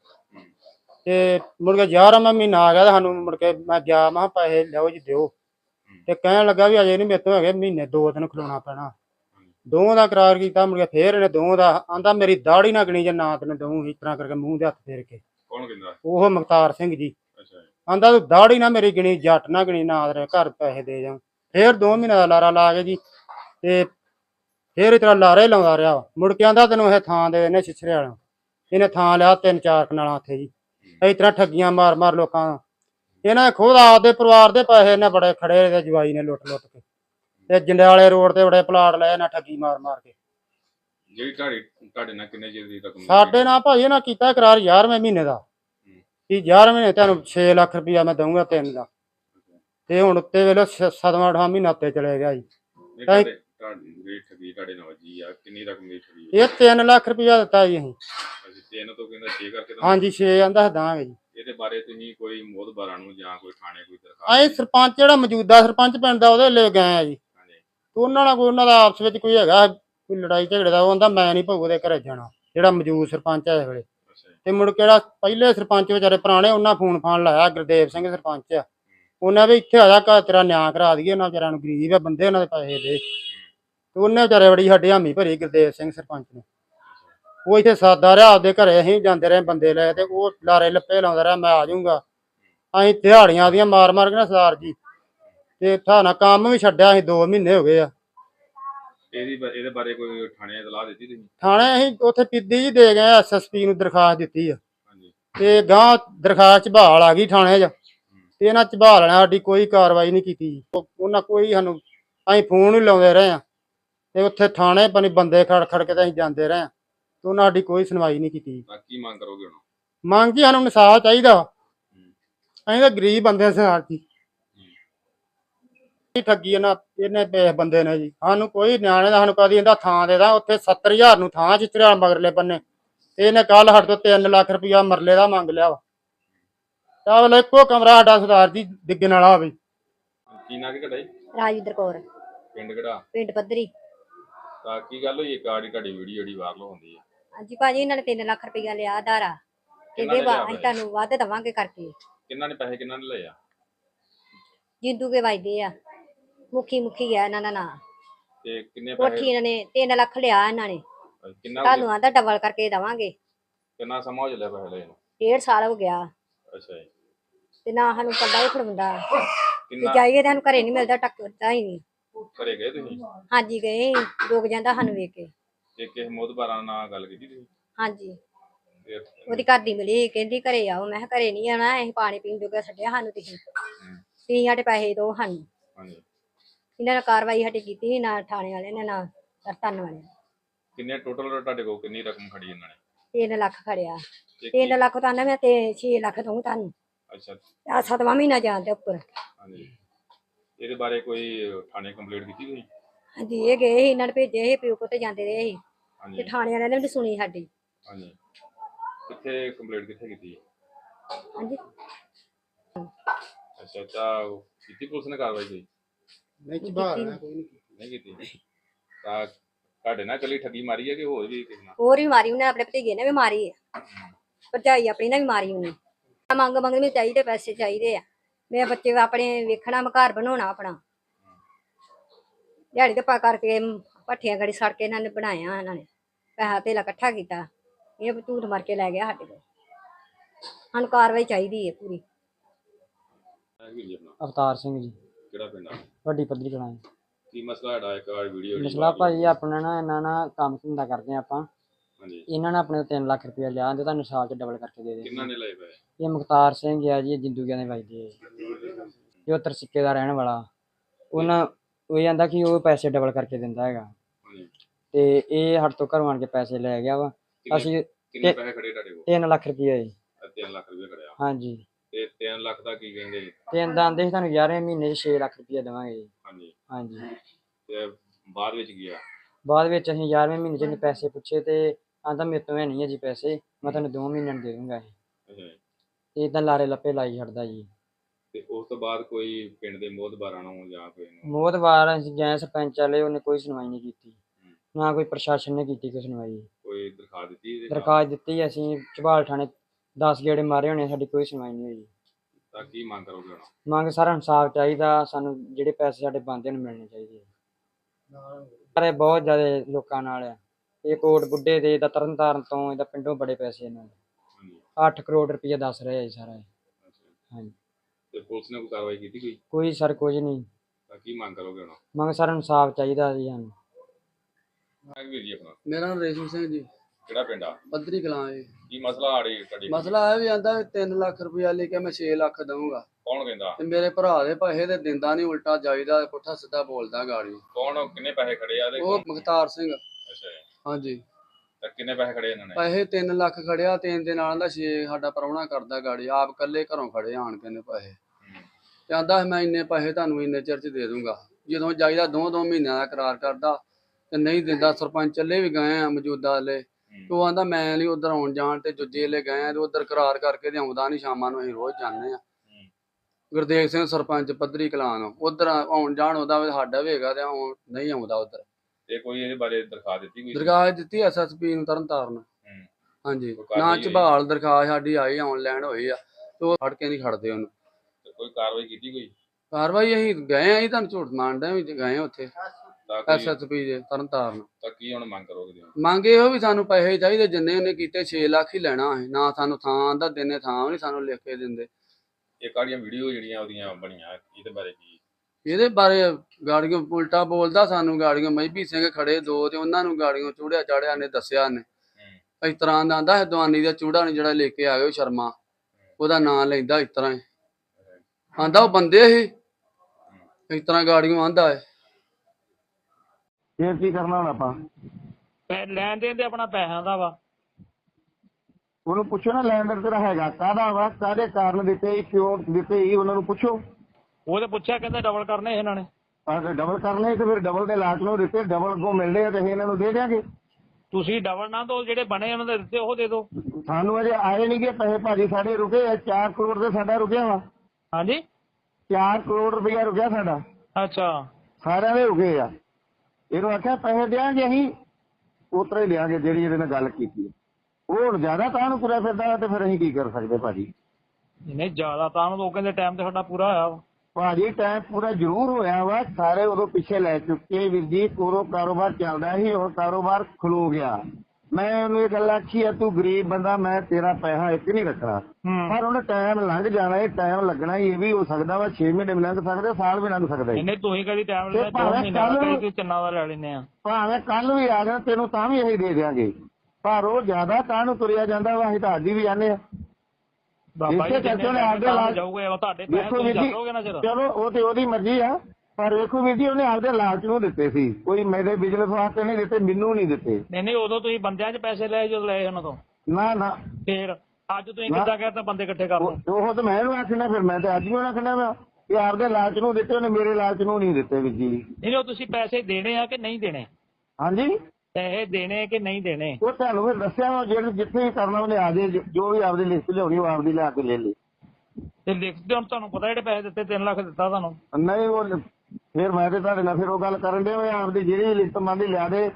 [SPEAKER 1] ਤੇ ਮੁੜ ਕੇ 11ਵਾਂ ਮਹੀਨਾ ਆ ਗਿਆ ਤੇ ਸਾਨੂੰ ਮੁੜ ਕੇ ਮੈਂ ਗਿਆ ਮੈਂ ਕਿਹਾ ਪੈਸੇ ਲਿਆਓ ਜੀ ਦਿਓ। ਤੇ ਕਹਿਣ ਲੱਗਾ ਵੀ ਅਜੇ ਨਹੀਂ ਮੇਰੇ ਤੋਂ ਹੈਗੇ ਮਹੀਨੇ ਦੋ ਦਿਨ ਖਲੋਣਾ ਪੈਣਾ। ਦੋਵਾਂ ਦਾ ਕਰਾਰ ਕੀਤਾ ਮੁੜ ਕੇ ਫੇਰ ਇਹਨੇ ਦੋਵਾਂ ਦਾ ਆਂਦਾ ਮੇਰੀ ਦਾੜੀ ਨਾ ਗਣੀ ਜੇ ਨਾ ਤੈਨੂੰ ਦਊਂ ਇਸ ਤਰ੍ਹਾਂ ਕਰਕੇ ਮੂੰਹ ਦੇ ਹੱਥ ਫੇਰ ਕੇ।
[SPEAKER 2] ਕੌਣ ਕਹਿੰਦਾ
[SPEAKER 1] ਉਹ ਮੁਖਤਾਰ ਸਿੰਘ ਜੀ।
[SPEAKER 2] ਅੱਛਾ
[SPEAKER 1] ਆਂਦਾ ਤੂੰ ਦਾੜੀ ਨਾ ਮੇਰੀ ਗਿਣੀ ਜੱਟ ਨਾ ਗਿਣੀ ਨਾ ਤੇਰੇ ਘਰ ਪੈਸੇ ਦੇ ਜਾ ਫੇਰ ਦੋ ਮਹੀਨੇ ਦਾ ਲਾਰਾ ਲਾ ਕੇ ਜੀ ਤੇ ਫੇਰ ਇਤਰਾ ਲਾਰੇ ਲਾਉਂਦਾ ਰਿਹਾ ਵਾ। ਮੁੜ ਕੇ ਆਂਦਾ ਤੈਨੂੰ ਇਹ ਥਾਂ ਦੇ ਇਹਨੇ ਛਿਛਰੇ ਵਾਲਾ ਇਹਨੇ ਥਾਂ ਲਿਆ ਤਿੰਨ ਚਾਰ ਕਨਾਲਾਂ ਉੱਥੇ ਜੀ। ਇਸ ਤਰ੍ਹਾਂ ਠੱਗੀਆਂ ਮਾਰ ਮਾਰ ਲੋਕਾਂ ਦਾ। ਇਹਨਾਂ ਨੇ ਖੁਦ ਆਪਦੇ ਪਰਿਵਾਰ ਦੇ ਪੈਸੇ ਇਹਨੇ ਬੜੇ ਖੜੇ ਦੇ ਜਵਾਈ ਨੇ ਲੁੱਟ ਲੁੱਟ ਕੇ। ਤੇ ਜੰਡਿਆਲੇ ਰੋਡ ਤੇ ਬੜੇ ਪਲਾਟ ਲਏ ਇਹਨਾਂ ਠੱਗੀ ਮਾਰ ਮਾਰ ਕੇ।
[SPEAKER 2] ਜਿਹੜੀ ਤੁਹਾਡੀ ਤੁਹਾਡੇ ਨਾਲ ਕਿੰਨੇ ਚਿਰ ਦੀ ਰਕਮ
[SPEAKER 1] ਸਾਡੇ ਨਾਲ ਭਾਈ ਇਹਨਾਂ ਕੀਤਾ ਕਰਾਰ 11ਵੇਂ ਮਹੀਨੇ ਦਾ। ਕਿ 11ਵੇਂ ਮਹੀਨੇ ਤੁਹਾਨੂੰ 6 ਲੱਖ ਰੁਪਇਆ ਮੈਂ ਦਊਂਗਾ ਤਿੰਨ ਦਾ ਤੇ ਹੁਣ ਉੱਤੇ ਵੇਲੋ ਸਤਵਾਂ ਅਠਾਂ ਮਹੀਨਾ ਉੱਤੇ ਚਲੇ ਗਿਆ ਜੀ।
[SPEAKER 2] ਨਹੀਂ, ਤੁਹਾਡੇ ਤੁਹਾਡੀ ਜਿਹੜੀ ਠੱਗੀ ਤੁਹਾਡੇ ਨਾਲ ਵੱਜੀ ਆ ਕਿੰਨੀ ਰਕਮ ਦੀ ਠੱਗੀ ਹੋਈ?
[SPEAKER 1] ਇਹ 3 ਲੱਖ ਰੁਪਇਆ ਦਿੱਤਾ ਜੀ ਅਸੀਂ।
[SPEAKER 2] ਅਸੀਂ ਤਿੰਨ ਤੋਂ ਕਹਿੰਦਾ 6 ਕਰਕੇ ਤਾਂ
[SPEAKER 1] ਹਾਂਜੀ 6 ਆਂਦਾ ਦਾਂਗੇ ਜੀ।
[SPEAKER 2] ਇਹਦੇ ਬਾਰੇ ਤੁਸੀਂ ਕੋਈ ਮੋਦਬਾਰਾਂ ਨੂੰ ਜਾਂ ਕੋਈ ਥਾਣੇ ਕੋਈ
[SPEAKER 1] ਆਏ
[SPEAKER 2] ਦਰਖਾਸਤ
[SPEAKER 1] ਸਰਪੰਚ ਜਿਹੜਾ ਮੌਜੂਦਾ ਸਰਪੰਚ ਪਿੰਡ ਦਾ ਉਹਦੇ ਲੈ ਗਏ ਆ ਜੀ।
[SPEAKER 2] ਹਾਂਜੀ।
[SPEAKER 1] ਤੇ ਉਹਨਾਂ ਨਾਲ ਕੋਈ ਉਹਨਾਂ ਦਾ ਆਪਸ ਵਿੱਚ ਕੋਈ ਹੈਗਾ ਕੋਈ ਲੜਾਈ ਝਗੜੇ ਦਾ ਉਹ ਕਹਿੰਦਾ ਮੈਂ ਨਹੀਂ ਭਊ ਦੇ ਘਰੇ ਜਾਣਾ ਜਿਹੜਾ ਮੌਜੂਦ ਸਰਪੰਚ ਹੈ ਇਸ ਵੇਲੇ
[SPEAKER 2] ਅੱਛਾ ਜੀ।
[SPEAKER 1] ਤੇ ਮੁੜ ਕੇ ਜਿਹੜਾ ਪਹਿਲੇ ਸਰਪੰਚ ਵਿਚਾਰੇ ਪੁਰਾਣੇ ਉਹਨਾਂ ਫੋਨ ਫਾਨ ਲਾਇਆ ਗੁਰਦੇਵ ਸਿੰਘ ਸਰਪੰਚ ਆ। ਉਹਨਾਂ ਵੀ ਇੱਥੇ ਆ ਜਾ ਘਰ ਤੇਰਾ ਨਿਆਂ ਕਰਾ ਦਈਏ ਉਹਨਾਂ ਵਿਚਾਰਿਆਂ ਨੂੰ ਗਰੀਬ ਆ ਬੰਦੇ ਉਹਨਾਂ ਦੇ ਪੈਸੇ ਦੇ। ਤੇ ਉਹਨੇ ਵਿਚਾਰੇ ਬੜੀ ਸਾਡੀ ਹਾਮੀ ਭਰੀ ਗੁਰਦੇਵ ਸਿੰਘ ਸਰਪੰਚ ਨੇ। ਉਹ ਇੱਥੇ ਸਾਦਾ ਰਿਹਾ ਆਪਦੇ ਘਰੇ ਅਸੀਂ ਜਾਂਦੇ ਰਹੇ ਬੰਦੇ ਲੈ ਤੇ ਉਹ ਲਾਰੇ ਲੱਪੇ ਲਾਉਂਦਾ ਰਿਹਾ ਮੈਂ ਆ ਜਾਊਂਗਾ। ਅਸੀਂ ਦਿਹਾੜੀਆਂ ਦੀਆਂ ਮਾਰ ਮਾਰ ਕੇ ਨਾ ਸਰਦਾਰ ਜੀ ਤੇ ਥਾਣਾ ਕੰਮ ਵੀ ਛੱਡਿਆ ਅਸੀਂ 2 ਮਹੀਨੇ ਹੋ ਗਏ ਆ।
[SPEAKER 2] ਇਹਦੀ ਬ- ਇਹਦੇ ਬਾਰੇ ਕੋਈ ਥਾਣੇ ਇਤਲਾਹ ਦਿੱਤੀ ਤੁਸੀਂ?
[SPEAKER 1] ਥਾਣੇ ਅਸੀਂ ਉੱਥੇ ਪਿੱਦੀ ਜੀ ਦੇ ਗਏ ਐਸਐਸਪੀ ਨੂੰ ਦਰਖਾਸਤ ਦਿੱਤੀ ਆ।
[SPEAKER 2] ਹਾਂਜੀ।
[SPEAKER 1] ਤੇ ਗਾਂ ਦਰਖਾਸਤ ਚ ਬਹਾਲ ਆ ਗਈ ਥਾਣੇ 'ਚ। ਤੇ ਇਹਨਾਂ ਚ ਬਹਾਲ ਨੇ ਸਾਡੀ ਕੋਈ ਕਾਰਵਾਈ ਨਹੀਂ ਕੀਤੀ ਜੀ। ਉਹ- ਉਹਨਾਂ ਕੋਈ ਸਾਨੂੰ ਅਸੀਂ ਫੋਨ ਹੀ ਲਾਉਂਦੇ ਰਹੇ ਆ। ਤੇ ਉੱਥੇ ਥਾਣੇ ਬਣੀ ਬੰਦੇ ਖੜ ਖੜ ਕੇ ਤੇ ਅਸੀਂ ਜਾਂਦੇ ਰਹੇ ਤੇ ਉਹਨਾਂ ਸਾਡੀ ਕੋਈ ਸੁਣਵਾਈ ਨਹੀਂ ਕੀਤੀ।
[SPEAKER 2] ਤਾਂ ਕੀ ਮੰਗ ਕਰੋਗੇ ਹੁਣ?
[SPEAKER 1] ਮੰਗ ਜੀ ਸਾਨੂੰ ਇਨਸਾਫ ਚਾਹੀਦਾ। ਅਸੀਂ ਤਾਂ ਗਰੀਬ ਬੰਦੇ ਆ ਸਰਦਾਰ ਜੀ। ਇਹ ਠੱਗੀ ਇਹਨਾਂ ਇਹਨੇ ਪੇ ਬੰਦੇ ਨੇ ਜੀ। ਸਾਨੂੰ ਕੋਈ ਨਿਆਣੇ ਦਾ ਸਾਨੂੰ ਕਦੀ ਇਹਦਾ ਥਾਂ ਦੇ ਦਾਂ। ਉੱਥੇ 70000 ਨੂੰ ਥਾਂ ਚਿੱਤਰਿਆ ਮਗਰਲੇ ਬੰਨੇ। ਤੇ ਇਹਨੇ ਕੱਲ ਸਾਡੇ ਤੋਂ 3 ਲੱਖ ਰੁਪਇਆ ਮਰਲੇ ਦਾ ਮੰਗ ਲਿਆ ਵਾ। ਤਾਂ ਵੇਲੇ ਇੱਕੋ ਕਮਰਾ ਸਾਡਾ ਸਰਦਾਰ ਜੀ ਡਿੱਗਣ ਵਾਲਾ ਹੋਵੇ।
[SPEAKER 2] ਕੀ ਨਾਂ ਕੀ ਕਢਾਈ
[SPEAKER 3] ਰਾਜਵਿੰਦਰ ਕੌਰ।
[SPEAKER 2] ਪਿੰਡ ਕਿਹੜਾ?
[SPEAKER 3] ਪਿੰਡ ਪੱਧਰੀ।
[SPEAKER 2] ਤਾਂ ਕੀ ਗੱਲ ਹੋਈ? ਇੱਕ ਆੜੀ ਤੁਹਾਡੀ ਵੀਡੀਓ ਜਿਹੜੀ ਵਾਇਰਲ ਹੁੰਦੀ ਹੈ
[SPEAKER 3] ਹਾਂਜੀ ਭਾਜੀ ਇਹਨਾਂ ਨੇ 3 ਲੱਖ ਰੁਪਇਆ ਲਿਆ ਆਧਾਰਾ। ਕਹਿੰਦੇ ਵਾ ਅਸੀਂ? ਤੁਹਾਨੂੰ ਵੱਧ ਦਵਾਂਗੇ ਕਰਕੇ।
[SPEAKER 2] ਕਿੰਨਾਂ ਨੇ ਪੈਸੇ ਕਿੰਨਾਂ ਨੇ ਲਏ ਆ?
[SPEAKER 3] ਜਿੰਦੂ ਕੇ ਵਜਦੇ ਆ। ਮੁਖੀ ਮੁਖੀ ਆ ਇਹਨਾਂ ਦਾ ਨਾਂ।
[SPEAKER 2] ਤੇ ਕਿੰਨੇ
[SPEAKER 3] ਕੋਠੀ
[SPEAKER 2] ਪੈਸੇ
[SPEAKER 3] ਇਹਨਾਂ ਨੇ 3 ਲੱਖ ਲਿਆ ਇਹਨਾਂ ਨੇ।
[SPEAKER 2] ਕਿੰਨਾ
[SPEAKER 3] ਤੁਹਾਨੂੰ ਆਂਦਾ ਡਬਲ ਕਰਕੇ ਦਵਾਂਗੇ।
[SPEAKER 2] ਕਿੰਨਾ ਸਮਾਂ ਹੋ ਚੱਲਿਆ ਪੈਸੇ ਲਏ ਨੂੰ?
[SPEAKER 3] ਡੇਢ ਸਾਲ ਹੋ ਗਿਆ।
[SPEAKER 2] ਅੱਛਾ ਜੀ।
[SPEAKER 3] ਤੇ ਨਾ ਸਾਨੂੰ ਪੱਲਾ ਹੀ ਫੜਾਉਂਦਾ ਤੇ
[SPEAKER 2] ਕਿੰਨਾ
[SPEAKER 3] ਜਾਈਏ ਤਾਂ ਸਾਨੂੰ ਘਰੇ ਨਹੀਂ ਮਿਲਦਾ ਟੱਕਦਾ ਹੀ ਨਹੀਂ
[SPEAKER 2] ਘਰੇ ਗਏ ਤੁਸੀਂ?
[SPEAKER 3] ਹਾਂਜੀ ਗਏ। ਰੁਕ ਜਾਂਦਾ ਸਾਨੂੰ ਵੇਖ ਕੇ।
[SPEAKER 2] ਤੇ ਕਿਸੇ ਮੋਦਬਾਰਾਂ ਨਾਲ ਗੱਲ ਕੀਤੀ ਤੁਸੀਂ?
[SPEAKER 3] ਹਾਂਜੀ।
[SPEAKER 2] ਤੇ
[SPEAKER 3] ਉਹਦੀ ਘਰ ਦੀ ਮਿਲੀ ਕਹਿੰਦੀ ਘਰੇ ਆਓ। ਮੈਂ ਕਿਹਾ ਘਰੇ ਨਹੀਂ ਆਣਾ ਅਸੀਂ ਪਾਣੀ ਪੀਣ ਜੋਗਾ ਛੱਡਿਆ ਸਾਨੂੰ ਤੁਸੀਂ। ਤੁਸੀਂ ਸਾਡੇ ਪੈਸੇ ਦਿਓ ਸਾਨੂੰ।
[SPEAKER 2] ਹਾਂਜੀ।
[SPEAKER 3] ਇਹਨਾਂ ਨੇ ਕਾਰਵਾਈ ਸਾਡੀ ਕੀਤੀ ਨਾ ਥਾਣੇ ਵਾਲੇ ਨੇ ਨਾ ਤਰਤਨ ਵਾਲੇ ਨੇ।
[SPEAKER 2] ਕਿੰਨੇ ਟੋਟਲ ਤੁਹਾਡੇ ਕੋਲ ਕਿੰਨੀ ਰਕਮ ਖੜੀ ਇਹਨਾਂ ਨੇ?
[SPEAKER 3] 3 ਲੱਖ ਖੜਿਆ।
[SPEAKER 2] ਤੇ ਕੀ-
[SPEAKER 3] 3 ਲੱਖ ਤਾਂ ਆਂਦਾ ਮੈਂ ਤੇ 6 ਲੱਖ ਦਊਂ ਤੁਹਾਨੂੰ।
[SPEAKER 2] ਅੱਛਾ।
[SPEAKER 3] ਆ ਸਤਵਾਂ ਮਹੀਨਾ ਜਾਣ ਦੇ ਉੱਪਰ।
[SPEAKER 2] ਹਾਂਜੀ। ਇਹਦੇ ਬਾਰੇ ਕੋਈ ਥਾਣੇ ਕੰਪਲੀਟ ਕੀਤੀ ਤੁਸੀਂ?
[SPEAKER 3] ਹਾਂਜੀ ਇਹ ਗਏ ਸੀ ਇਹਨਾਂ ਨੇ ਭੇਜੇ ਸੀ ਪਿਓ ਕੋਤੇ ਜਾਂਦੇ ਰਹੇ ਸੀ। ਤੇ
[SPEAKER 2] ਹਾਂਜੀ
[SPEAKER 3] ਥਾਣੇ ਵਾਲਿਆਂ ਨੇ ਵੀ ਨੀ ਸੁਣੀ ਸਾਡੀ।
[SPEAKER 2] ਹਾਂਜੀ। ਕਿੱਥੇ ਕੰਪਲੀਟ ਕਿੱਥੇ ਕੀਤੀ?
[SPEAKER 3] ਹਾਂਜੀ।
[SPEAKER 2] ਅੱਛਾ ਤਾਂ ਕੀਤੀ ਪੁਲਿਸ ਨੇ ਕਾਰਵਾਈ ਕੋਈ?
[SPEAKER 1] ਨਹੀਂ ਚਬਾਲ ਕੋਈ ਨਹੀਂ
[SPEAKER 2] ਨਹੀਂ ਕੀਤੀ। ਤਾਂ ਤੁਹਾਡੇ ਨਾਲ ਇਕੱਲੀ ਠੱਗੀ ਮਾਰੀ ਹੈ ਕਿ ਹੋਰ ਵੀ ਕਿਸੇ ਨਾਲ?
[SPEAKER 3] ਹੋਰ ਵੀ ਮਾਰੀ ਉਹਨੇ ਆਪਣੇ ਭਤੀਜੇ ਨੇ ਵੀ ਮਾਰੀ ਹੈ ਭਰਜਾਈ ਆਪਣੀ ਨੇ ਵੀ ਮਾਰੀ ਉਹਨੇ। ਮੰਗ ਮੰਗ ਮੈਨੂੰ ਚਾਹੀਦੇ ਪੈਸੇ ਚਾਹੀਦੇ ਆ। ਮੇਰੇ ਬੱਚੇ ਆਪਣੇ ਵੇਖਣਾ ਮੈਂ ਘਰ ਬਣਾਉਣਾ ਆਪਣਾ। ਦਿਹਾੜੀ ਤੇ ਪਾ ਕਰਕੇ ਭੱਠੀਆਂ ਗੜੀ ਸੜ ਕੇ ਇਹਨਾਂ ਨੇ ਬਣਾਇਆ ਇਹਨਾਂ ਨੇ। ਪੈਸਾ ਧੇਲਾ ਇਕੱਠਾ ਕੀਤਾ। ਇਹ ਬਤੂਤ ਮਾਰ ਕੇ ਲੈ ਗਿਆ ਸਾਡੇ ਕੋਲ। ਸਾਨੂੰ ਕਾਰਵਾਈ ਚਾਹੀਦੀ ਹੈ ਪੂਰੀ।
[SPEAKER 2] ਜੀ ਆਪਣਾ
[SPEAKER 1] ਅਵਤਾਰ ਸਿੰਘ ਜੀ।
[SPEAKER 2] ਕਿਹੜਾ ਪਿੰਡ ਆ?
[SPEAKER 1] ਵੱਡੀ ਪੱਧਰੀ ਕਲਾਂ
[SPEAKER 2] ਕੀ ਮਸਲਾ ਹੈਡਾ ਇੱਕ ਵੀਡੀਓ
[SPEAKER 1] ਮਸਲਾ ਭਾਜੀ ਆਪਣਾ ਨਾ ਇਹਨਾਂ ਨਾਲ ਕੰਮ ਧੰਦਾ ਕਰਦੇ ਆ ਆਪਾਂ।
[SPEAKER 2] ਹਾਂਜੀ।
[SPEAKER 1] ਇਹਨਾਂ ਨੇ ਆਪਣੇ ਤੋਂ 3 ਲੱਖ ਰੁਪਇਆ ਲਿਆ ਤੇ ਤੁਹਾਨੂੰ ਸਾਲ ਚ ਡਬਲ ਕਰਕੇ ਦੇ ਦੇ।
[SPEAKER 2] ਕਿੰਨਾਂ ਨੇ ਲਏ ਪਏ
[SPEAKER 1] ਇਹ ਮੁਖਤਾਰ ਸਿੰਘ ਆ ਜੀ ਇਹ ਜਿੰਦੂਗਿਆਂ ਦੇ ਵਜਦੇ ਆ ਜੀ। ਤਰਸਿੱਕੇ ਦਾ ਰਹਿਣ ਵਾਲਾ। ਉਹਨਾਂ ਉਹ ਕਹਿੰਦਾ ਕਿ ਉਹ ਪੈਸੇ ਡਬਲ ਕਰਕੇ ਦਿੰਦਾ ਹੈਗਾ।
[SPEAKER 2] ਹਾਂਜੀ।
[SPEAKER 1] ਤੇ ਇਹ ਸਾਡੇ ਤੋਂ ਘਰੋਂ ਆਣ ਕੇ ਪੈਸੇ ਲੈ ਗਿਆ ਵਾ।
[SPEAKER 2] ਕਿੰਨੇ-
[SPEAKER 1] ਅਸੀਂ
[SPEAKER 2] ਕਿੰਨੇ
[SPEAKER 4] ਤੇ-
[SPEAKER 2] ਪੈਸੇ ਖੜੇ ਤੁਹਾਡੇ ਕੋਲ?
[SPEAKER 4] 3 ਲੱਖ ਰੁਪਏ ਜੀ।
[SPEAKER 2] 3 ਲੱਖ ਰੁਪਏ ਖੜਿਆ।
[SPEAKER 4] ਹਾਂਜੀ।
[SPEAKER 2] ਤੇ 3 ਲੱਖ ਦਾ ਕੀ ਕਹਿੰਦੇ?
[SPEAKER 4] ਤਿੰਨ ਦੰਦੇ ਸੀ ਤੁਹਾਨੂੰ 11ਵੇਂ ਮਹੀਨੇ 'ਚ 6 ਲੱਖ ਰੁਪਏ ਦੇਵਾਂਗੇ ਜੀ।
[SPEAKER 2] ਹਾਂਜੀ।
[SPEAKER 4] ਹਾਂਜੀ।
[SPEAKER 2] ਤੇ ਬਾਅਦ ਵਿੱਚ ਗਿਆ
[SPEAKER 4] ਬਾਅਦ ਵਿੱਚ ਅਸੀਂ 11ਵੇਂ ਮਹੀਨੇ 'ਚ ਇਹਨੇ ਪੈਸੇ ਪੁੱਛੇ ਤੇ ਆਂਦਾ ਮੇਰੇ ਤੋਂ ਹੈ ਨਹੀਂ ਹੈ ਜੀ ਪੈਸੇ ਮੈਂ ਤੁਹਾਨੂੰ 2 ਮਹੀਨਿਆਂ ਨੂੰ ਦੇ ਦੂੰਗਾ ਇਹ।
[SPEAKER 2] ਅੱਛਾ।
[SPEAKER 4] ਤੇ ਇਦਾਂ ਲਾਰੇ ਲੱਪੇ ਲਾਈ ਛੱਡਦਾ ਜੀ।
[SPEAKER 2] ਤੇ ਉਸ ਤੋਂ ਬਾਅਦ ਕੋਈ ਪਿੰਡ ਦੇ ਮੋਹਤਬਾਰਾਂ ਨੂੰ ਜਾਂ ਕੋਈ ਨੂੰ?
[SPEAKER 4] ਅਸੀਂ ਗਏ ਸਰਪੰਚ ਵਾਲੇ ਉਹਨੇ ਕੋਈ ਸੁਣਵਾਈ ਨਹੀਂ ਕੀਤੀ। ਨਾ ਕੋਈ ਪ੍ਰਸ਼ਾਸਨ ਨੇ ਕੀਤੀ ਕੋਈ ਸੁਣਵਾਈ।
[SPEAKER 2] ਕੋਈ ਦਰਖਾਸਤ ਦਿੱਤੀ ਇਹਦੇ ਖਿਲਾਫ਼?
[SPEAKER 4] ਦਰਖਾਸਤ ਦਿੱਤੀ ਅਸੀਂ ਝਬਾਲ ਥਾਣੇ 10 ਗੇੜੇ ਮਾਰੇ ਹੋਣੇ ਸਾਡੀ ਕੋਈ ਸੁਣਵਾਈ ਨਹੀਂ ਹੋਈ।
[SPEAKER 2] ਤਾਂ ਕੀ ਮੰਗ ਕਰੋਗੇ ਹੁਣ?
[SPEAKER 4] ਮੰਗ ਸਾਰਾ ਇਨਸਾਫ ਚਾਹੀਦਾ ਸਾਨੂੰ ਜਿਹੜੇ ਪੈਸੇ ਸਾਡੇ ਬੰਦੇ ਨੂੰ ਮਿਲਣੇ ਚਾਹੀਦੇ ਸਾਰੇ ਬਹੁਤ ਜ਼ਿਆਦਾ ਲੋਕਾਂ ਨਾਲ ਆ। ਇਹ ਕੋਟ ਬੁੱਢੇ ਦੇ ਦਾ ਤਰਨਤਾਰਨ ਤੋਂ ਇਹਦਾ ਪਿੰਡੋਂ ਬੜੇ ਪੈਸੇ ਇਹਨਾਂ ਦੇ।
[SPEAKER 2] ਹਾਂਜੀ।
[SPEAKER 4] 8 ਕਰੋੜ ਰੁਪਏ ਦੱਸ ਰਿਹਾ ਜੀ ਸਾਰਾ ਇਹ।
[SPEAKER 2] ਅੱਛਾ।
[SPEAKER 4] ਹਾਂਜੀ।
[SPEAKER 2] ਤੇ ਪੁਲਿਸ ਨੇ ਕੋਈ ਕਾਰਵਾਈ ਕੀਤੀ ਕੋਈ?
[SPEAKER 4] ਕੋਈ ਸਰ ਕੁਝ ਨਹੀਂ।
[SPEAKER 2] ਤਾਂ ਕੀ ਮੰਗ ਕਰੋਗੇ ਹੁਣ?
[SPEAKER 4] ਮੰਗ ਸਾਰਾ ਇਨਸਾਫ ਚਾਹੀਦਾ ਜੀ ਸਾਨੂੰ।
[SPEAKER 2] ਹਾਂ ਵੀਰ ਜੀ ਆਪਣਾ?
[SPEAKER 5] ਮੇਰਾ ਨਾਮ ਰੇਸ਼ਮ ਸਿੰਘ ਜੀ।
[SPEAKER 2] ਕਿਹੜਾ ਪਿੰਡ ਆ?
[SPEAKER 5] ਪੱਧਰੀ ਕਲਾਂ ਹੈ
[SPEAKER 2] ਕੀ ਮਸਲਾ ਆੜੀ ਤੁਹਾਡੀ?
[SPEAKER 5] ਮਸਲਾ ਇਹ ਵੀ ਆਂਦਾ 3 ਲੱਖ ਰੁਪਇਆ ਲੈ ਕੇ ਮੈਂ 6 ਲੱਖ ਦਊਂਗਾ।
[SPEAKER 2] ਕੌਣ ਕਹਿੰਦਾ
[SPEAKER 5] ਤੇ ਮੇਰੇ ਭਰਾ ਦੇ ਪੈਸੇ ਤੇ ਦਿੰਦਾ ਨਹੀਂ ਉਲਟਾ ਜਾਈਦਾ ਪੁੱਠਾ ਸਿੱਧਾ ਬੋਲਦਾ ਗਾੜੀ।
[SPEAKER 2] ਕੌਣ ਕਿੰਨੇ ਪੈਸੇ ਖੜੇ ਆ ਤੇ
[SPEAKER 5] ਉਹ ਮੁਖਤਾਰ ਸਿੰਘ।
[SPEAKER 2] ਅੱਛਾ ਜੀ।
[SPEAKER 5] ਹਾਂਜੀ।
[SPEAKER 2] ਤਾਂ ਕਿੰਨੇ ਪੈਸੇ ਖੜੇ ਇਹਨਾਂ ਨੇ?
[SPEAKER 5] ਪੈਸੇ 3 ਲੱਖ ਖੜਿਆ ਤਿੰਨ ਦੇ ਨਾਲ ਦਾ 6 ਸਾਡਾ ਪ੍ਰਾਹੁਣਾ ਕਰਦਾ ਗਾੜੀ। ਆਪ ਕੱਲੇ ਘਰੋਂ ਖੜੇ ਆਣ ਕੇ ਨੇ ਪੈਸੇ। ਤੇ ਆਂਦਾ ਮੈਂ ਇੰਨੇ ਪੈਸੇ ਤੁਹਾਨੂੰ ਇੰਨੇ ਚਿਰ ਚ ਦੇ ਦੂੰਗਾ। ਜਦੋਂ ਜਾਈਦਾ ਦੋ ਦੋ ਮਹੀਨਿਆਂ ਦਾ ਕਰਾਰ ਕਰਦਾ ਤੇ ਨਹੀਂ ਦਿੰਦਾ ਸਰਪੰਚ ਚੱਲੇ ਵੀ ਗਏ ਆ ਮੌਜੂਦਾ ਵਾਲੇ ਤੇ ਉਹ ਆਂਦਾ ਮੈਂ ਨਹੀਂ ਉਧਰ ਆਉਣ ਜਾਣ ਤੇ ਜੁੱਜੇ ਲੈ ਗਏ ਆ ਤੇ ਉਧਰ ਕਰਾਰ ਕਰਕੇ ਤੇ ਆਉਂਦਾ ਨਹੀਂ ਸ਼ਾਮਾਂ ਨੂੰ ਅਸੀਂ ਰੋਜ਼ ਜਾਂਦੇ ਆ। ਗੁਰਦੇਵ ਸਿੰਘ ਸਰਪੰਚ ਪੱਧਰੀ ਕਲਾਨ ਉਧਰ ਆਉਣ ਜਾਣ ਉਹਦਾ ਸਾਡਾ ਵੀ ਹੈਗਾ ਤੇ ਨਹੀਂ ਆਉਂਦਾ ਉਧਰ।
[SPEAKER 2] ਤੇ ਕੋਈ ਇਹਦੇ ਬਾਰੇ ਦਰਖਾਸਤ ਦਿੱਤੀ ਕੋਈ?
[SPEAKER 5] ਦਰਗਾਹ ਦਿੱਤੀ ਐਸਐਸਪੀ ਨੂੰ ਤਰਨ ਤਾਰਨ
[SPEAKER 2] ਹੂੰ।
[SPEAKER 5] ਹਾਂਜੀ।
[SPEAKER 2] ਕੋਈ
[SPEAKER 5] ਨਾ
[SPEAKER 2] ਕਾਰਵਾਈ ਹੋਈ?
[SPEAKER 5] ਝਬਾਲ ਦਰਖਾਸਤ ਸਾਡੀ ਆਈ ਆਨਲਾਈਨ ਹੋਈ ਆ ਤੇ ਉਹ ਫੜ ਕੇ ਨਹੀਂ ਖੜਦੇ ਉਹਨੂੰ।
[SPEAKER 2] ਤੇ ਕੋਈ ਕਾਰਵਾਈ ਕੀਤੀ ਕੋਈ?
[SPEAKER 5] ਕਾਰਵਾਈ ਅਸੀਂ ਗਏ ਆ ਜੀ ਤੁਹਾਨੂੰ ਝੂਠ ਮਾਰਦੇ ਵੀ ਗਏ ਆ ਉੱਥੇ।
[SPEAKER 2] ਤਾਂ ਕੋਈ
[SPEAKER 5] ਐਸਐਸਪੀ ਦੇ ਤਰਨ ਤਾਰਨ
[SPEAKER 2] ਤਾਂ ਕੀ ਹੁਣ ਮੰਗ ਕਰੋਗੇ ਤੁਸੀਂ?
[SPEAKER 5] ਮੰਗ ਇਹੋ ਵੀ ਸਾਨੂੰ ਪੈਸੇ ਚਾਹੀਦੇ ਜਿੰਨੇ ਉਹਨੇ ਕੀਤੇ 6 ਲੱਖ ਹੀ ਲੈਣਾ ਹੈ ਨਾ ਸਾਨੂੰ ਥਾਂ ਦਾ ਦਿਨੇ ਥਾਂ ਵੀ ਨਹੀਂ ਸਾਨੂੰ ਲਿਖ ਕੇ ਦਿੰਦੇ।
[SPEAKER 2] ਇਹ ਕਾੜੀਆਂ ਵੀਡੀਓ ਜਿਹੜੀਆਂ ਉਹਦੀਆਂ ਬਣੀਆਂ ਇਹਦੇ ਬਾਰੇ ਕੀ
[SPEAKER 5] ਇਹਦੇ ਬਾਰੇ ਗਾੜੀਆਂ ਉਲਟਾ ਬੋਲਦਾ ਸਾਨੂੰ ਗਾੜੀਆਂ ਮਹਿਬੀ ਸਿੰਘ ਖੜੇ ਦੋ ਤੇ ਉਹਨਾਂ ਨੂੰ ਗਾੜੀਆਂ ਚੂੜਿਆ ਚਾੜਿਆ ਨੇ ਦੱਸਿਆ ਨੇ। ਇਸ ਤਰ੍ਹਾਂ ਦਾ ਆਂਦਾ ਹੈ ਦਵਾਨੀ ਦਾ ਚੂੜਾ ਨੇ ਜਿਹੜਾ ਲੈ ਕੇ ਆਇਓ ਉਹ ਸ਼ਰਮਾ। ਉਹਦਾ ਨਾਂ ਲੈਂਦਾ ਇਸ ਤਰ੍ਹਾਂ ਆਂਦਾ ਉਹ ਬੰਦੇ ਹੀ। ਇਸ ਤਰ੍ਹਾਂ ਗਾੜੀਆਂ ਆਂਦਾ ਹੈ
[SPEAKER 6] ਫੇਰ ਕੀ ਕਰਨਾ ਹੁਣ ਆਪਾਂ?
[SPEAKER 7] ਪੈ- ਲੈਣ ਦੇਣ ਤੇ ਆਪਣਾ ਪੈਸਿਆਂ ਦਾ ਵਾ।
[SPEAKER 6] ਉਹਨੂੰ ਪੁੱਛੋ ਨਾ ਲੈਂਡਰ ਤੇਰਾ ਹੈਗਾ ਕਾਹਦਾ ਵਾ? ਕਾਹਦੇ ਕਾਰਨ ਦਿੱਤੇ ਸੀ, ਕਿਉਂ ਦਿੱਤੇ ਉਹਨਾਂ ਨੂੰ ਪੁੱਛੋ।
[SPEAKER 7] ਉਹ ਤੇ ਪੁੱਛਿਆ ਕਹਿੰਦੇ ਡਬਲ ਕਰਨੇ ਇਹਨਾਂ ਨੇ।
[SPEAKER 6] ਅਗਰ ਡਬਲ ਕਰਨੇ ਤੇ ਫਿਰ ਡਬਲ ਦੇ ਲਾਟ ਨੂੰ ਦਿੱਤੇ ਡਬਲ ਕੋ ਮਿਲਦੇ ਆ ਤੇ ਅਸੀਂ ਇਹਨਾਂ ਨੂੰ ਦੇ ਦਿਆਂਗੇ।
[SPEAKER 7] ਤੁਸੀਂ ਡਬਲ ਨਾ ਦੋ ਜਿਹੜੇ ਬਣੇ ਉਹਨਾਂ ਦੇ ਦਿੱਤੇ ਉਹ ਦੇ ਦਿਓ
[SPEAKER 6] ਸਾਨੂੰ ਅਜੇ ਆਏ ਨਹੀਂ ਗੇ ਪੈਸੇ ਭਾਜੀ ਸਾਡੇ ਰੁਕੇ ਆ 4 ਕਰੋੜ ਦੇ ਸਾਡਾ ਰੁਕਿਆ ਵਾ।
[SPEAKER 7] ਹਾਂਜੀ?
[SPEAKER 6] 4 ਕਰੋੜ ਰੁਪਇਆ ਰੁਕਿਆ ਸਾਡਾ।
[SPEAKER 7] ਅੱਛਾ।
[SPEAKER 6] ਸਾਰਿਆਂ ਦੇ ਰੁਕੇ ਆ। ਇਹਨੂੰ ਆਖਿਆ ਪੈਸੇ ਦਿਆਂਗੇ ਅਸੀਂ ਉਤਰੇ ਦਿਆਂਗੇ ਜਿਹੜੀ ਇਹਦੇ ਨਾਲ ਗੱਲ ਕੀਤੀ ਹੈ। ਉਹ ਹੁਣ ਜ਼ਿਆਦਾ ਤਾਂ ਨੂੰ ਤੁਰਿਆ ਫਿਰਦਾ ਤੇ ਫਿਰ ਅਸੀਂ ਕੀ ਕਰ ਸਕਦੇ ਭਾਜੀ?
[SPEAKER 7] ਨਹੀਂ ਜ਼ਿਆਦਾ ਤਾਂ ਉਹ ਕਹਿੰਦੇ ਟਾਈਮ ਤੇ ਸਾਡਾ ਪੂਰਾ ਹੋਇਆ ਵਾ।
[SPEAKER 6] ਭਾਜੀ ਟਾਈਮ ਪੂਰਾ ਜ਼ਰੂਰ ਹੋਇਆ ਵਾ ਸਾਰੇ ਉਦੋਂ ਪਿੱਛੇ ਲੈ ਚੁੱਕੇ। ਵੀਰ ਜੀ ਉਦੋਂ ਕਾਰੋਬਾਰ ਚੱਲਦਾ ਸੀ ਉਹ ਕਾਰੋਬਾਰ ਖਲੋ ਗਿਆ। ਮੈਂ ਉਹਨੂੰ ਇਹ ਗੱਲ ਆਖੀ ਆ ਤੂੰ ਗਰੀਬ ਬੰਦਾ ਮੈਂ ਤੇਰਾ ਪੈਸਾ ਇੱਕ ਨਹੀਂ ਰੱਖਣਾ। ਪਰ ਉਹਨੇ ਟਾਈਮ ਲੰਘ ਜਾਣਾ ਇਹ ਟਾਈਮ ਲੱਗਣਾ ਹੀ ਇਹ ਵੀ ਹੋ ਸਕਦਾ ਵਾ 6 ਮਹੀਨੇ ਵੀ ਲੰਘ ਸਕਦੇ ਸਾਲ ਵੀ ਲੰਘ ਸਕਦਾ।
[SPEAKER 7] ਇਹਨੇ ਤੁਸੀਂ ਕਦੀ ਟਾਈਮ
[SPEAKER 6] ਤੇ ਭਾਵੇਂ
[SPEAKER 7] ਮਹੀਨਾ ਦਾ
[SPEAKER 6] ਕੱਲ੍ਹ
[SPEAKER 7] ਕਦੀ
[SPEAKER 6] ਨੂੰ-
[SPEAKER 7] ਤੁਸੀਂ ਤਿੰਨਾਂ ਦਾ ਲੈ ਲੈਨੇ ਆ।
[SPEAKER 6] ਭਾਵੇਂ ਕੱਲ ਵੀ ਆ ਜਾਣ ਤੈਨੂੰ ਤਾਂ ਵੀ ਅਸੀਂ ਦੇ ਦਿਆਂਗੇ। ਪਰ ਉਹ ਜ਼ਿਆਦਾ ਤਾਂ ਨੂੰ ਤੁਰਿਆ ਜਾਂਦਾ ਵਾ ਅਸੀਂ ਤਾਂ ਅੱਜ ਵੀ ਜਾਂਦੇ ਆ।
[SPEAKER 7] ਬਾਬਾ
[SPEAKER 6] ਇਸੇ
[SPEAKER 7] ਜੀ
[SPEAKER 6] ਕਰਕੇ ਉਹਨੇ
[SPEAKER 7] ਟਾਈਮ
[SPEAKER 6] ਆਪਦੇ ਲਾਲ-
[SPEAKER 7] ਜਾਊਗੇ ਉਹ ਤੁਹਾਡੇ ਪੈਸੇ ਤੁਸੀਂ ਜਾਓਗੇ ਨਾ ਚਿਰ
[SPEAKER 6] ਚਲੋ ਉਹ ਤੇ ਉਹਦੀ ਮਰਜ਼ੀ ਆ ਪਰ ਵੇਖੋ ਵੀਰ ਜੀ ਉਹਨੇ ਆਪਦੇ ਲਾਲਚ ਨੂੰ ਦਿੱਤੇ ਸੀ। ਕੋਈ ਮੇਰੇ ਬਿਜ਼ਨਸ ਵਾਸਤੇ ਨਹੀਂ ਦਿੱਤੇ ਮੈਨੂੰ ਨਹੀਂ ਦਿੱਤੇ।
[SPEAKER 7] ਨਹੀਂ ਨਹੀਂ ਉਦੋਂ ਤੁਸੀਂ ਬੰਦਿਆਂ 'ਚ ਪੈਸੇ ਲਏ ਜਦੋਂ ਲਏ ਉਹਨਾਂ ਤੋਂ।
[SPEAKER 6] ਨਾ ਨਾ।
[SPEAKER 7] ਫੇਰ ਅੱਜ ਤੁਸੀਂ। ਕਿੱਦਾਂ ਕਹਿੰਦੇ ਬੰਦੇ ਇਕੱਠੇ ਕਰ ਲਓ।
[SPEAKER 6] ਉਹ ਤਾਂ ਮੈਂ ਇਹਨੂੰ ਆਖਣਾ ਫਿਰ ਮੈਂ ਤੇ ਅੱਜ ਵੀ ਉਹਨਾਂ ਆਖਣਾ ਵਾ ਕਿ ਆਪਦੇ ਲਾਲਚ ਨੂੰ ਦਿੱਤੇ ਉਹਨੇ ਮੇਰੇ ਲਾਲਚ ਨੂੰ ਨਹੀਂ ਦਿੱਤੇ ਵੀਰ ਜੀ।
[SPEAKER 7] ਨਹੀਂ ਉਹ ਤੁਸੀਂ ਪੈਸੇ ਦੇਣੇ ਆ ਕਿ ਨਹੀਂ ਦੇਣੇ?
[SPEAKER 6] ਹਾਂਜੀ?
[SPEAKER 7] ਪੈਸੇ ਦੇਣੇ ਕਿ ਨਹੀਂ ਦੇਣੇ?
[SPEAKER 6] ਉਹ ਤੁਹਾਨੂੰ ਫਿਰ ਦੱਸਿਆ ਵਾ ਜਿਹੜੇ ਜਿੱਥੇ ਵੀ ਕਰਨਾ ਉਹਨੇ ਆ ਜੇ ਜੋ ਵੀ ਆਪਦੀ ਲਿਸਟ ਲਿਆਉਣੀ ਉਹ ਆਪਦੀ ਲਿਆ ਕੇ ਲੈ ਲਈ।
[SPEAKER 7] ਤੇ ਲਿਖਦੇ ਹੁਣ ਤੁਹਾਨੂੰ ਪਤਾ ਜਿਹੜੇ ਪੈਸੇ ਦਿੱਤੇ 3 ਲੱਖ ਦਿੱਤਾ ਤੁਹਾਨੂੰ?
[SPEAKER 6] ਨਹੀਂ ਉਹ ਫਿਰ ਮੈਂ ਤੇ ਤੁਹਾਡੇ ਨਾਲ ਫਿਰ ਉਹ ਗੱਲ ਕਰਨ ਦੇ ਹੋਏ ਆਪਦੀ ਜਿਹੜੀ ਲਿਸਟ ਮੰਦੀ ਲਿਆ ਦੇ।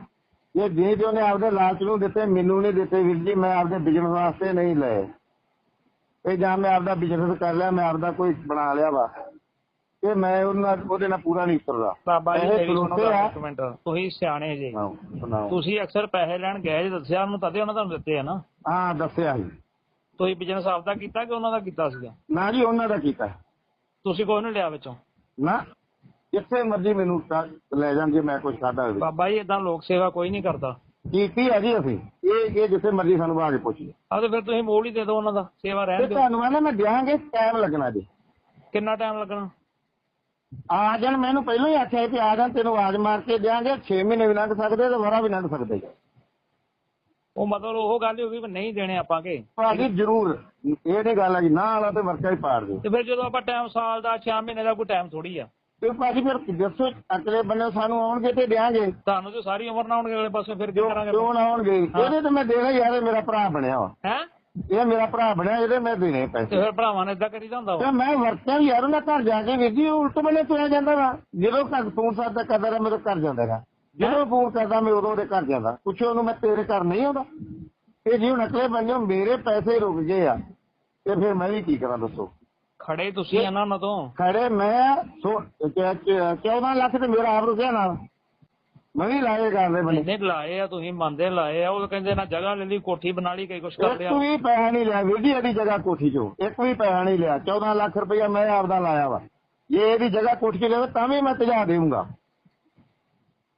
[SPEAKER 6] ਇਹ ਜੇ ਤੇ ਉਹਨੇ ਆਪਦੇ ਲਾਲਚ ਨੂੰ ਦਿੱਤੇ ਮੈਨੂੰ ਨਹੀਂ ਦਿੱਤੇ ਵੀਰ ਜੀ ਮੈਂ ਆਪਦੇ ਬਿਜ਼ਨਸ ਵਾਸਤੇ ਨਹੀਂ ਲਏ। ਇਹ ਜਾਂ ਮੈਂ ਆਪਦਾ ਬਿਜ਼ਨਸ ਕਰ ਲਿਆ ਮੈਂ ਆਪਦਾ ਕੋਈ ਬਣਾ ਲਿਆ ਵਾ। ਇਹ ਮੈਂ ਉਹਨਾਂ ਉਹਦੇ ਨਾਲ ਪੂਰਾ ਨਹੀਂ ਉਤਰਦਾ।
[SPEAKER 7] ਬਾਬਾ ਜੀ ਸੁਣੋ
[SPEAKER 6] ਖਲੋਤੇ
[SPEAKER 7] ਗੱਲ
[SPEAKER 6] ਆ।
[SPEAKER 7] ਇੱਕ ਮਿੰਟ। ਤੁਸੀਂ ਸਿਆਣੇ ਜੇ। ਤੁਸੀਂ ਅਕਸਰ ਪੈਸੇ ਲੈਣ ਗਏ ਜੇ ਦੱਸਿਆ ਉਹਨੂੰ ਤਦੇ ਉਹਨਾਂ ਤੁਹਾਨੂੰ ਦਿੱਤੇ ਆ ਨਾ।
[SPEAKER 6] ਹਾਂ ਦੱਸਿਆ ਸੀ
[SPEAKER 7] ਤੁਸੀਂ ਬਿਜ਼ਨਸ ਆਪਦਾ ਕੀਤਾ ਕਿ ਉਹਨਾਂ ਦਾ ਕੀਤਾ ਸੀਗਾ?
[SPEAKER 6] ਨਾ ਜੀ ਉਹਨਾਂ ਦਾ ਕੀਤਾ।
[SPEAKER 7] ਤੁਸੀਂ ਕੋਈ ਨਹੀਂ ਲਿਆ ਵਿੱਚੋਂ?
[SPEAKER 6] ਨਾ ਜਿੱਥੇ ਮਰਜ਼ੀ ਮੈਨੂੰ ਕ- ਲੈ ਜਾਣ ਜੇ ਮੈਂ ਕੁਝ ਖਾਦਾ ਹੋਵੇ
[SPEAKER 7] ਬਾਬਾ ਜੀ ਇਦਾਂ ਲੋਕ ਸੇਵਾ ਕੋਈ ਨਹੀਂ ਕਰਦਾ।
[SPEAKER 6] ਕੀਤੀ ਹੈ ਜੀ ਅਸੀਂ। ਇਹ ਇਹ ਜਿੱਥੇ ਮਰਜ਼ੀ ਸਾਨੂੰ ਆ ਕੇ
[SPEAKER 7] ਆਹ ਤੇ ਫਿਰ ਤੁਸੀਂ ਮੋੜ ਹੀ ਦੇ ਦਿਓ ਉਹਨਾਂ ਦਾ ਸੇਵਾ ਰਹਿਣ ਦਿਓ।
[SPEAKER 6] ਤੁਹਾਨੂੰ ਮੈਂ ਮੈਂ ਦਿਆਂਗੇ ਟਾਈਮ ਲੱਗਣਾ ਜੀ।
[SPEAKER 7] ਕਿੰਨਾ ਟਾਈਮ ਲੱਗਣਾ?
[SPEAKER 6] ਆ ਜਾਣ ਮੈਨੂੰ ਪਹਿਲਾਂ ਹੀ ਆਖਿਆ ਕਿ ਆ ਜਾਣ ਤੈਨੂੰ ਆਵਾਜ਼ ਮਾਰ ਕੇ ਦਿਆਂਗੇ 6 ਮਹੀਨੇ ਵੀ ਲੰਘ ਸਕਦੇ ਤੇ ਵਾਰਾ ਵੀ ਲੰਘ ਸਕਦੇ
[SPEAKER 7] ਉਹ ਮਤਲਬ ਉਹ ਗੱਲ ਹੀ ਹੋ ਗਈ ਵੀ ਨਹੀਂ ਦੇਣੇ ਆਪਾਂ ਕੇ।
[SPEAKER 6] ਭਾਜੀ ਜ਼ਰੂਰ। ਇਹ ਨਹੀਂ ਗੱਲ ਹੈ ਜੀ ਨਾ ਵਾਲਾ ਤੇ ਵਰਕਾ ਹੀ ਪਾੜ ਦਿਓ।
[SPEAKER 7] ਤੇ ਫਿਰ ਜਦੋਂ ਆਪਾਂ ਟਾਈਮ ਸਾਲ ਦਾ 6 ਮਹੀਨੇ ਦਾ ਕੋਈ ਟਾਈਮ ਥੋੜੀ ਆ।
[SPEAKER 6] ਤੇ ਭਾਜੀ ਫਿਰ ਦੱਸੋ ਅਗਲੇ ਬੰਨੇ ਸਾਨੂੰ ਆਉਣਗੇ ਤੇ ਦਿਆਂਗੇ।
[SPEAKER 7] ਤੁਹਾਨੂੰ ਤੇ ਸਾਰੀ ਉਮਰ ਨਾ ਆਉਣਗੇ ਅਗਲੇ ਪਾਸੇ ਫਿਰ ਕੀ ਕਰਾਂਗੇ
[SPEAKER 6] ਕਿਉਂ ਨਾ ਆਉਣਗੇ? ਇਹਦੇ ਤੇ ਮੈਂ ਦੇਣਾ ਯਾਰ ਮੇਰਾ ਭਰਾ ਬਣਿਆ ਵਾ।
[SPEAKER 7] ਹੈ?
[SPEAKER 6] ਇਹ ਮੇਰਾ ਭਰਾ ਬਣਿਆ ਇਹਦੇ ਮੈਂ ਦੇਣੇ
[SPEAKER 7] ਤੇ
[SPEAKER 6] ਪੈਸੇ।
[SPEAKER 7] ਫਿਰ ਭਰਾਵਾਂ ਨੇ ਇਦਾਂ ਕਰੀਦਾ ਹੁੰਦਾ ਵਾ?
[SPEAKER 6] ਤੇ ਮੈਂ ਵਰਤਾਂ ਵੀ ਯਾਰ ਉਹਨਾਂ ਘਰ ਜਾ ਕੇ ਵੇਖੀ ਉਲਟ ਬੰਨੇ ਤੁਰਿਆ ਜਾਂਦਾ ਵਾ। ਜਦੋਂ ਘਰ ਫੋਨ ਸਾਦਾ ਕਰਦਾ ਰਿਹਾ ਮੇਰੇ ਘਰ ਜਾਂਦਾ ਰਿਹਾ। ਜਦੋਂ ਫੋਨ ਕਰਦਾ ਮੈਂ ਉਦੋਂ ਉਹਦੇ ਘਰ ਜਾਂਦਾ। ਪੁੱਛੋ ਉਹਨੂੰ ਮੈਂ ਤੇਰੇ ਘਰ ਨਹੀਂ ਆਉਂਦਾ। ਇਹ ਜੀ ਹੁਣ ਅਕਲੇ ਬੰਨੇ ਮੇਰੇ ਪੈਸੇ ਰੁਕ ਗਏ ਆ। ਤੇ ਫਿਰ ਮੈਂ ਵੀ ਕੀ ਕਰਾਂ ਦੱਸੋ?
[SPEAKER 7] ਖੜੇ ਤੁਸੀਂ ਇਹਨਾਂ ਨਾਲ ਤੋਂ।
[SPEAKER 6] ਖੜੇ ਮੈਂ ਸੋ- ਚ- ਚ- 14 ਲੱਖ ਤੇ ਮੇਰਾ ਆਪ ਰੁਕਿਆ ਨਾਲ? ਮੈਂ ਵੀ ਲਾਏ ਕਰਦੇ
[SPEAKER 7] ਇੰਨੇ ਲਾਏ ਆ ਤੁਸੀਂ ਮੰਨਦੇ ਲਾਏ ਆ ਉਹ ਕਹਿੰਦੇ ਨਾ ਜਗ੍ਹਾ ਲੈ ਲਈ ਕੋਠੀ ਬਣਾ ਲਈ ਕਈ ਕੁਛ ਕਰ
[SPEAKER 6] ਇੱਕ
[SPEAKER 7] ਲਿਆ।
[SPEAKER 6] ਵੀ ਪੈਸਾ ਨਹੀਂ ਲਿਆ ਵੀਰ ਜੀ ਇਹਦੀ ਜਗ੍ਹਾ ਕੋਠੀ ਚੋਂ। ਇੱਕ ਵੀ ਪੈਸਾ ਨਹੀਂ ਲਿਆ 14 ਲੱਖ ਰੁਪਇਆ ਮੈਂ ਆਪਦਾ ਲਾਇਆ ਵਾ। ਜੇ ਇਹਦੀ ਜਗ੍ਹਾ ਕੋਠੀ ਲਵੇ ਤਾਂ ਵੀ ਮੈਂ ਤਜਾ ਦੇਵਾਂਗਾ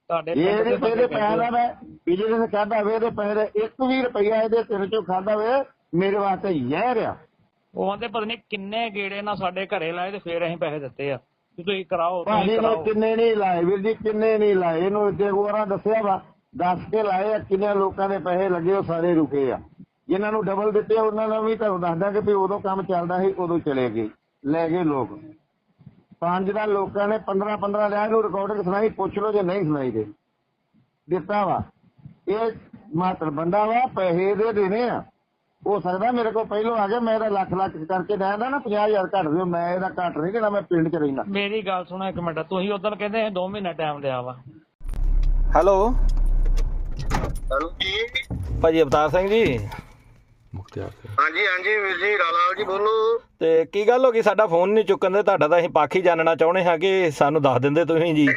[SPEAKER 7] ਤੁਹਾਡੇ
[SPEAKER 6] ਇਹਦੇ ਇਹਦੇ
[SPEAKER 7] ਬੰਦੇ
[SPEAKER 6] ਪੈਸਾ ਦਾ ਮੈਂ ਬਿਜਲੀ ਨੇ ਵੇ ਇਹਦੇ ਪੈਸੇ ਦਾ ਇੱਕ ਵੀ ਰੁਪਇਆ ਇਹਦੇ ਸਿਰ ਚੋਂ ਖਾਦਾ ਵੇ ਮੇਰੇ ਵਾਸਤੇ ਜ਼ਹਿਰ ਆ।
[SPEAKER 7] ਉਹ ਆਂਦੇ ਪਤਾ ਨਹੀਂ ਕਿੰਨੇ ਗੇੜੇ ਨਾਲ ਸਾਡੇ ਘਰੇ ਲਾਏ ਤੇ ਫਿਰ ਅਸੀਂ ਪੈਸੇ ਦਿੱਤੇ ਆ। ਤੁਸੀਂ ਕਰਾਓ
[SPEAKER 6] ਭਾਜੀ
[SPEAKER 7] ਤੁਸੀਂ
[SPEAKER 6] ਨੇ
[SPEAKER 7] ਕਰਾਓ।
[SPEAKER 6] ਕਿੰਨੇ ਨਹੀਂ ਲਾਏ ਵੀਰ ਜੀ ਕਿੰਨੇ ਨਹੀਂ ਲਾਏ? ਇਹਨੂੰ ਇੱਥੇ ਹੋਰਾਂ ਦੱਸਿਆ ਵਾ ਦੱਸ ਕੇ ਲਾਏ ਆ ਕਿੰਨੇ ਲੋਕਾਂ ਦੇ ਪੈਸੇ ਲੱਗੇ ਉਹ ਸਾਰੇ ਰੁਕੇ ਆ। ਜਿਨ੍ਹਾਂ ਨੂੰ ਡਬਲ ਦਿੱਤੇ ਉਹਨਾਂ ਨੂੰ ਵੀ ਤੁਹਾਨੂੰ ਦੱਸਦਾ ਕਿ ਵੀ ਉਦੋਂ ਕੰਮ ਚੱਲਦਾ ਸੀ ਉਦੋਂ ਚਲੇ ਗਏ ਲੈ ਗਏ ਲੋਕ। ਪੰਜ ਦਾ ਲੋਕਾਂ ਨੇ 15 15 ਲਿਆ ਨੂੰ ਰਿਕਾਰਡਿੰਗ ਸੁਣਾਈ ਪੁੱਛ ਲਓ ਜੇ ਨਹੀਂ ਸੁਣਾਈ ਦੇ ਦਿੱਤਾ ਵਾ। ਇਹ ਮਾਤਰ ਬੰਦਾ ਵਾ ਪੈਸੇ ਦੇ ਦੇਣੇ ਆ। ਹੋ ਸਕਦਾ ਮੇਰੇ ਕੋਲ ਪਹਿਲੋਂ ਆ ਗਿਆ ਮੈਂ ਇਹਦਾ ਲੱਖ ਲੱਖ ਕਰਕੇ ਦੇਣਾ ਨਾ 50000 ਘੱਟ ਦਿਓ ਮੈਂ ਇਹਦਾ ਘੱਟ ਨਹੀਂ ਦੇਣਾ ਮੈਂ ਪਿੰਡ 'ਚ ਰਹਿਣਾ
[SPEAKER 7] ਮੇਰੀ ਗੱਲ ਸੁਣੋ ਇੱਕ ਮਿੰਟ ਤੁਸੀਂ ਉਦੋਂ ਕਹਿੰਦੇ ਅਸੀਂ 2 ਮਹੀਨਾ ਟਾਈਮ ਲਿਆ ਵਾ।
[SPEAKER 8] ਹੈਲੋ।
[SPEAKER 6] ਹੈਲੋ ਜੀ।
[SPEAKER 8] ਭਾਜੀ ਅਵਤਾਰ ਸਿੰਘ ਜੀ।
[SPEAKER 6] ਹਾਂਜੀ ਹਾਂਜੀ ਵੀਰ ਜੀ ਰਾਲਾਲ ਜੀ ਬੋਲੋ।
[SPEAKER 8] ਤੇ ਕੀ ਗੱਲ ਹੋ ਗਈ? ਸਾਡਾ ਫੋਨ ਨਹੀਂ ਚੁੱਕਣ ਦੇ ਤੁਹਾਡਾ ਤਾਂ ਅਸੀਂ ਪੱਖ ਜਾਣਨਾ ਚਾਹੁੰਦੇ ਹਾਂ ਕਿ ਸਾਨੂੰ ਦੱਸ ਦਿੰਦੇ ਤੁਸੀਂ ਜੀ।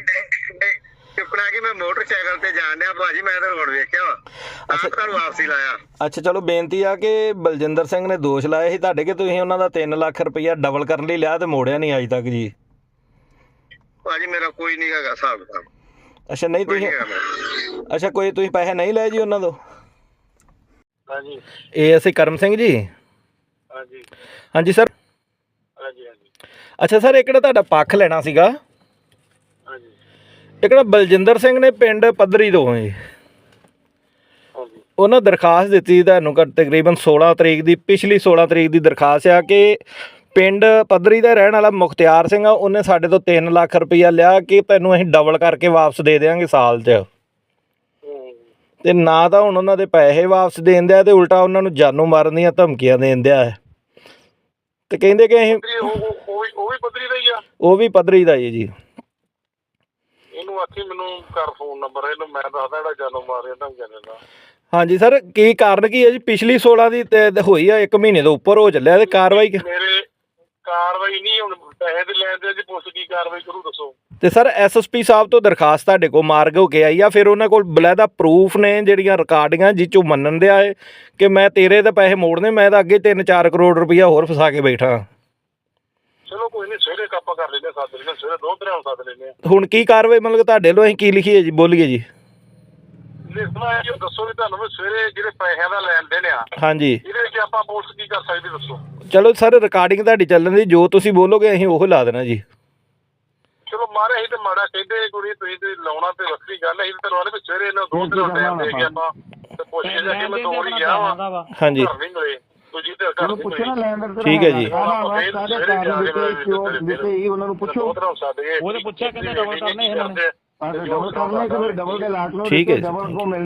[SPEAKER 6] ਚੁੱਕਣਾ ਕਿ ਮੈਂ ਮੋਟਰਸਾਈਕਲ ਤੇ ਜਾਣ ਡਿਆ ਭਾਜੀ ਮੈਂ ਤਾਂ ਹੁਣ ਵੇਖਿਆ ਆਹ ਤੁਹਾਨੂੰ ਵਾਪਸੀ ਲਾਇਆ।
[SPEAKER 8] ਅੱਛਾ ਚਲੋ ਬੇਨਤੀ ਆ ਕਿ ਬਲਜਿੰਦਰ ਸਿੰਘ ਨੇ ਦੋਸ਼ ਲਾਏ ਸੀ ਤੁਹਾਡੇ ਕਿ ਤੁਸੀਂ ਉਹਨਾਂ ਦਾ 3 ਲੱਖ ਰੁਪਇਆ ਡਬਲ ਕਰਨ ਲਈ ਲਿਆ ਤੇ ਮੋੜਿਆ ਨਹੀਂ ਅਜੇ ਤੱਕ ਜੀ।
[SPEAKER 6] ਭਾਜੀ ਮੇਰਾ ਕੋਈ ਨਹੀਂ ਹੈਗਾ ਹਿਸਾਬ ਕਿਤਾਬ।
[SPEAKER 8] ਅੱਛਾ ਨਹੀਂ ਤੁਸੀਂ। ਅੱਛਾ ਕੋਈ ਤੁਸੀਂ ਪੈਸੇ ਨਹੀਂ ਲਏ ਜੀ ਉਹਨਾਂ ਤੋਂ?
[SPEAKER 6] ਹਾਂਜੀ।
[SPEAKER 8] ਇਹ ਅਸੀਂ ਕਰਮ ਸਿੰਘ ਜੀ।
[SPEAKER 6] ਹਾਂਜੀ।
[SPEAKER 8] ਹਾਂਜੀ ਸਰ।
[SPEAKER 6] ਹਾਂਜੀ ਹਾਂਜੀ।
[SPEAKER 8] ਅੱਛਾ ਸਰ ਇੱਕ ਤੁਹਾਡਾ ਪੱਖ ਲੈਣਾ ਸੀਗਾ। ਇੱਕ ਨਾ ਬਲਜਿੰਦਰ ਸਿੰਘ ਨੇ ਪਿੰਡ ਪੱਧਰੀ ਤੋਂ ਜੀ। ਉਹਨਾਂ ਦਰਖਾਸਤ ਦਿੱਤੀ ਤੁਹਾਨੂੰ ਘੱਟ ਤਕਰੀਬਨ 16 ਤਰੀਕ ਦੀ ਪਿਛਲੀ 16 ਤਰੀਕ ਦੀ ਦਰਖਾਸਤ ਆ ਕਿ ਪਿੰਡ ਪੱਧਰੀ ਦਾ ਰਹਿਣ ਵਾਲਾ ਮੁਖਤਿਆਰ ਸਿੰਘ ਆ ਉਹਨੇ ਸਾਡੇ ਤੋਂ 3 ਲੱਖ ਰੁਪਈਆ ਲਿਆ ਕਿ ਤੈਨੂੰ ਅਸੀਂ ਡਬਲ ਕਰਕੇ ਵਾਪਸ ਦੇ ਦੇਵਾਂਗੇ ਸਾਲ 'ਚ। ਤੇ ਨਾ ਤਾਂ ਹੁਣ ਉਹਨਾਂ ਦੇ ਪੈਸੇ ਵਾਪਸ ਦੇਣ ਦਿਆ ਤੇ ਉਲਟਾ ਉਹਨਾਂ ਨੂੰ ਜਾਨੋਂ ਮਾਰਨ ਦੀਆਂ ਧਮਕੀਆਂ ਦੇਣ ਦਿਆ। ਤੇ ਕਹਿੰਦੇ ਕਿ ਅਸੀਂ
[SPEAKER 6] ਉਹ ਵੀ ਪੱਧਰੀ ਦਾ ਹੀ ਆ।
[SPEAKER 8] ਉਹ ਵੀ ਪੱਧਰੀ ਦਾ ਹੈ ਜੀ।
[SPEAKER 6] ਇਹਨੂੰ ਆਖੀ ਮੈਨੂੰ ਕਰ ਫੋਨ ਨੰਬਰ ਇਹਨੂੰ ਮੈਂ ਦੱਸਦਾ ਜਿਹੜਾ ਜਾਨੋਂ ਮਾਰਿਆ ਤਾਂ ਜਾਣੇ ਦਾ
[SPEAKER 8] ਹਾਂਜੀ ਸਰ ਕੀ ਕਾਰਨ ਕੀ ਹੈ ਜੀ? ਪਿਛਲੀ 16 ਦੀ ਤੇ ਤੇ ਹੋਈ ਆ 1 ਮਹੀਨੇ ਤੋਂ ਉੱਪਰ ਹੋ ਚੱਲਿਆ ਤੇ ਕਾਰਵਾਈ ਕਿ-
[SPEAKER 6] ਮੇਰੇ ਕਾਰਵਾਈ ਨਹੀਂ ਹੁਣ ਪੈਸੇ ਦੇ ਲੈਣ ਦੇ ਜੀ ਪੁਲਿਸ ਕੀ ਕਾਰਵਾਈ ਕਰੂ ਦੱਸੋ।
[SPEAKER 8] ਤੇ ਸਰ ਐਸਐਸਪੀ ਸਾਹਿਬ ਤੋਂ ਦਰਖਾਸਤ ਤੁਹਾਡੇ ਕੋਲ ਮਾਰਗ ਹੋ ਕੇ ਆਈ ਆ ਫਿਰ ਉਹਨਾਂ ਕੋਲ ਬਲੈਦਾ ਪ੍ਰੂਫ ਨੇ ਜਿਹੜੀਆਂ ਰਿਕਾਰਡਿੰਗਾਂ ਜਿੱਚੋਂ ਮੰਨਣ ਦਿਆ ਏ ਕਿ ਮੈਂ ਤੇਰੇ ਤੇ ਪੈਸੇ ਮੋੜਨੇ ਮੈਂ ਤਾਂ ਅੱਗੇ 3-4 ਕਰੋੜ ਰੁਪਈਆ ਹੋਰ ਫਸਾ ਕੇ ਬੈਠਾ।
[SPEAKER 6] ਚਲੋ ਕੋਈ ਨਹੀਂ ਸਵੇਰੇ ਕਾਪਾ ਕਰ ਸਾਥ ਲੈਨੇ ਸਵੇਰੇ ਦੋ ਤਰ੍ਹਾਂ ਸਾਥ ਲੈਨੇ
[SPEAKER 8] ਹੁਣ ਕੀ ਕਾਰਵਾਈ ਮਤਲਬ ਤੁਹਾਡੇ ਲੋ ਅਸੀਂ ਕੀ ਲਿਖੀਏ ਜੀ ਬੋਲੀਏ ਜੀ?
[SPEAKER 6] ਲਿਖਣਾ ਹੈ ਕਿ ਦੱਸੋ ਵੀ ਤੁਹਾਨੂੰ ਵੀ ਸਵੇਰੇ ਜਿਹੜੇ ਪੈਸਿਆਂ ਦਾ ਲੈਣ ਦੇਣ ਆ
[SPEAKER 8] ਹਾਂਜੀ।
[SPEAKER 6] ਇਹਦੇ ਵਿੱਚ ਆਪਾਂ ਪੁਲਿਸ ਕੀ ਕਰ ਸਕਦੀ ਦੱਸੋ?
[SPEAKER 8] ਚਲੋ ਸਰ ਰਿਕਾਰਡਿੰਗ ਤੁਹਾਡੀ ਚੱਲਣ ਦੀ ਜੋ ਤੁਸੀਂ ਬੋਲੋਗੇ ਅਸੀਂ ਉਹ ਲਾ ਦੇਣਾ ਜੀ।
[SPEAKER 6] ਚਲੋ ਮਾਰੇ ਅਸੀਂ ਤੇ ਮਾੜਾ ਕਹਿੰਦੇ ਕੁੜੀ ਤੁਸੀਂ ਤੇ ਲਾਉਣਾ ਤੇ ਵੱਖਰੀ ਗੱਲ ਹੈ ਅਸੀਂ ਤੇ ਲਾਉਣੇ ਵੀ ਸਵੇਰੇ ਇਹਨਾਂ ਦੋ ਤਰ੍ਹਾਂ ਟਾਈਮ ਦੇ ਕੇ ਆਪਾਂ ਤੇ ਪੁੱਛ ਜਾ ਕੇ ਮੈਂ ਦੋ ਵਾਰੀ ਗਿਆ ਵਾਂ।
[SPEAKER 8] ਹਾਂਜੀ।
[SPEAKER 6] ਘਰ ਨਹੀਂ ਮਿਲੇ। ਦੂਜੀ ਤੇ ਘਰ
[SPEAKER 1] ਲੈਂਡਰ
[SPEAKER 8] ਠੀਕ ਹੈ ਜੀ।
[SPEAKER 6] ਸਾਰੇ ਕਾਰਨ ਦਿੱਤੇ
[SPEAKER 1] ਹੀ ਉਹਨਾਂ ਨੂੰ
[SPEAKER 7] ਪੁੱਛਿਆ ਕਹਿੰਦੇ ਡਬਲ ਕਰਨੇ ਇਹਨਾਂ ਨੇ।
[SPEAKER 1] ਡਬਲ ਕਰਨਾ ਕਿ ਫਿਰ ਡਬਲ ਦੇ ਲਾਟ ਨੂੰ
[SPEAKER 8] ਠੀਕ ਹੈ ਜੀ।
[SPEAKER 1] ਡਬਲ ਕੋ ਮਿਲ